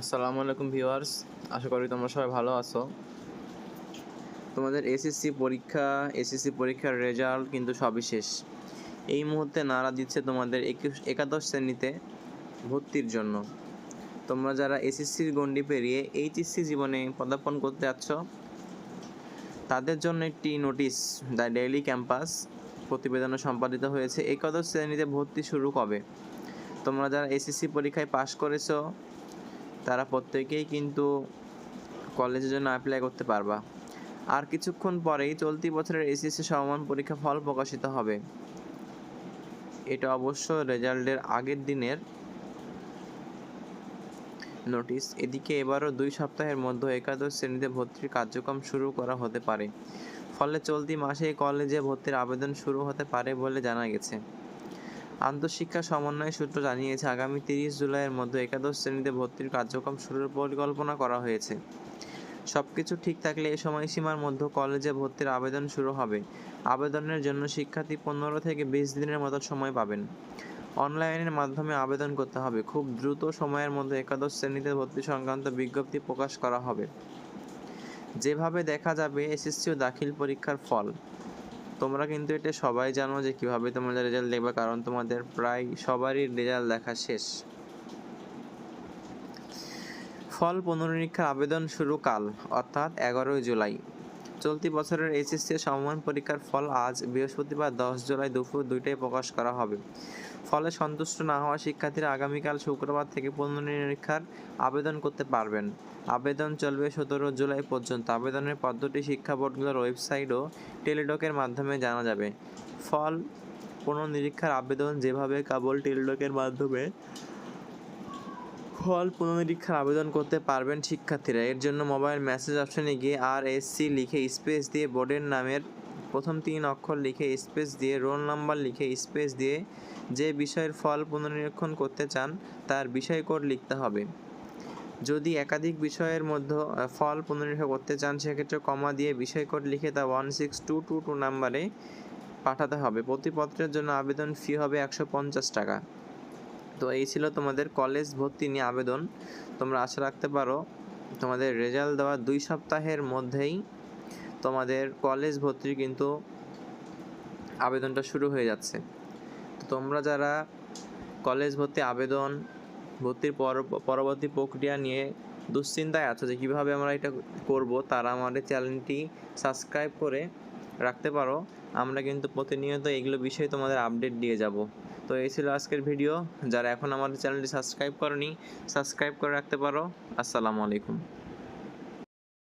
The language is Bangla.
আসসালামু আলাইকুম ভিউয়ার্স, আশা করি তোমরা সবাই ভালো আছো। তোমাদের এসএসসি পরীক্ষা, এসএসসি পরীক্ষার রেজাল্ট কিন্তু সবই শেষ। এই মুহূর্তে নাড়া দিচ্ছে তোমাদের একুশ, একাদশ শ্রেণীতে ভর্তির জন্য। তোমরা যারা এসএসসির গণ্ডি পেরিয়ে এইচএসসি জীবনে পদার্পণ করতে যাচ্ছ, তাদের জন্য একটি নোটিশ, দ্য ডেইলি ক্যাম্পাস প্রতিবেদনে সম্পাদিত হয়েছে। একাদশ শ্রেণীতে ভর্তি শুরু কবে? তোমরা যারা এসএসসি পরীক্ষায় পাশ করেছ তারা প্রত্যেকেই কিন্তু কলেজের জন্য অ্যাপ্লাই করতে পারবা। আর কিছুক্ষণ পরেই চলতি বছরের এসএসসি সমমান পরীক্ষা ফল প্রকাশিত হবে। এটা অবশ্য রেজাল্টের আগের দিনের নোটিশ এদিকে এবারও দুই সপ্তাহের মধ্যে একাদশ শ্রেণীতে ভর্তির কার্যক্রম শুরু করা হতে পারে। ফলে চলতি মাসে কলেজে ভর্তির আবেদন শুরু হতে পারে বলে জানা গেছে। আন্তঃশিক্ষা সমন্বয় সূত্র জানিয়েছে, আগামী তিরিশ জুলাইয়ের মধ্যে একাদশ শ্রেণীতে ভর্তির কার্যক্রম শুরুর পরিকল্পনা করা হয়েছে। সবকিছু ঠিক থাকলে এ সময়সীমার মধ্যে কলেজে ভর্তির আবেদন শুরু হবে। আবেদনের জন্য শিক্ষার্থী পনেরো থেকে বিশ দিনের মতো সময় পাবেন। অনলাইনের মাধ্যমে আবেদন করতে হবে। খুব দ্রুত সময়ের মধ্যে একাদশ শ্রেণীতে ভর্তি সংক্রান্ত বিজ্ঞপ্তি প্রকাশ করা হবে। যেভাবে দেখা যাবে এসএসসি ও দাখিল পরীক্ষার ফল। তোমরা কিন্তু এটা সবাই জানো যে কীভাবে তোমাদের রেজাল্ট দেখবে, কারণ তোমাদের প্রায় সবারই রেজাল্ট দেখা শেষ। ফল পুনরীক্ষার আবেদন শুরু কাল, অর্থাৎ এগারোই জুলাই। চলতি বছরের এইচএসসি সমমান পরীক্ষার ফল আজ বৃহস্পতিবার দশ জুলাই দুপুর দুইটায় প্রকাশ করা হবে। ফলে সন্তুষ্ট না হওয়া শিক্ষার্থীরা আগামীকাল শুক্রবার থেকে পুনরীক্ষার আবেদন করতে পারবেন। আবেদন চলবে সতেরো জুলাই পর্যন্ত। আবেদনের পদ্ধতি শিক্ষা বোর্ডগুলোর ওয়েবসাইট ও টেলিডকের মাধ্যমে জানা যাবে। ফল পুনর্নিরীক্ষার আবেদন যেভাবে কেবল টেলিডকের মাধ্যমে ফল পুনর্নিরীক্ষার আবেদন করতে পারবেন শিক্ষার্থীরা। এর জন্য মোবাইল মেসেজ অপশনে গিয়ে আর এস সি লিখে স্পেস দিয়ে বোর্ডের নামের প্রথম তিন অক্ষর লিখে স্পেস দিয়ে, রোল নাম্বার লিখে স্পেস দিয়ে যে বিষয়ের ফল পুনর্নিরীক্ষণ করতে চান, তার বিষয় কোড লিখতে হবে। যদি একাধিক বিষয়ের মধ্যে ফল পুনরীক্ষা করতে চান, সেক্ষেত্রে কমা দিয়ে বিষয় কোড লিখে তা one six two two two নাম্বারে পাঠাতে হবে। প্রতি পত্রের জন্য আবেদন ফি হবে একশো পঞ্চাশ টাকা। তো এই ছিল তোমাদের কলেজ ভর্তি নিয়ে আবেদন। তোমরা আশা রাখতে পারো, তোমাদের রেজাল্ট দেওয়ার দুই সপ্তাহের মধ্যেই তোমাদের কলেজ ভর্তির কিন্তু আবেদনটা শুরু হয়ে যাচ্ছে। তো তোমরা যারা কলেজ ভর্তি আবেদন, ভর্তির পর, পরবর্তী প্রক্রিয়া নিয়ে দুশ্চিন্তায় আছো যে কীভাবে আমরা এটা করব, তারা আমাদের চ্যানেলটি সাবস্ক্রাইব করে রাখতে পারো। আমরা কিন্তু প্রতিনিয়ত এগুলো বিষয়ে তোমাদের আপডেট দিয়ে যাব। তো এই ছিল আজকের ভিডিও। যারা এখন আমাদের চ্যানেলটি সাবস্ক্রাইব করনি, সাবস্ক্রাইব করে রাখতে পারো। আসসালামু আলাইকুম।